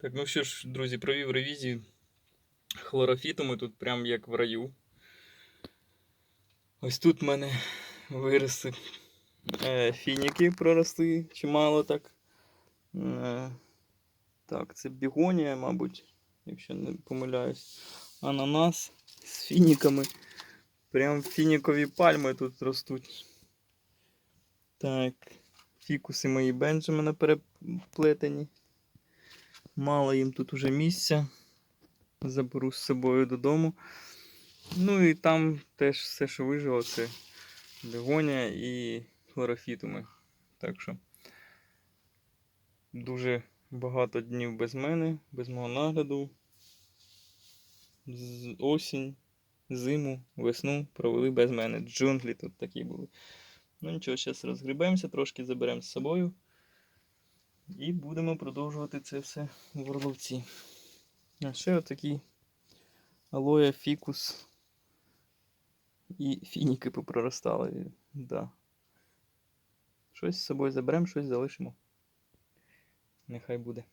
Так, ну що ж, друзі, провів ревізію хлорофіту. Ми тут прям як в раю. Ось тут в мене виросли е, фініки проросли чимало так. Е, так, це бігонія, мабуть, якщо не помиляюсь. Ананас з фініками. Прям фінікові пальми тут ростуть. Так, фікуси мої Бенджамена переплетені. Мало їм тут уже місця. Заберу з собою додому. Ну і там теж все, що вижило, це бегонія і хлорофітуми. Так що дуже багато днів без мене, без мого нагляду. З осінь, зиму, весну провели без мене. Джунглі тут такі були. Ну нічого, зараз розгрібаємося, трошки заберемо з собою. І будемо продовжувати це все в Орловці. А ще отакий алоя, фікус і фініки попроростали. Да. Щось з собою заберемо, щось залишимо. Нехай буде.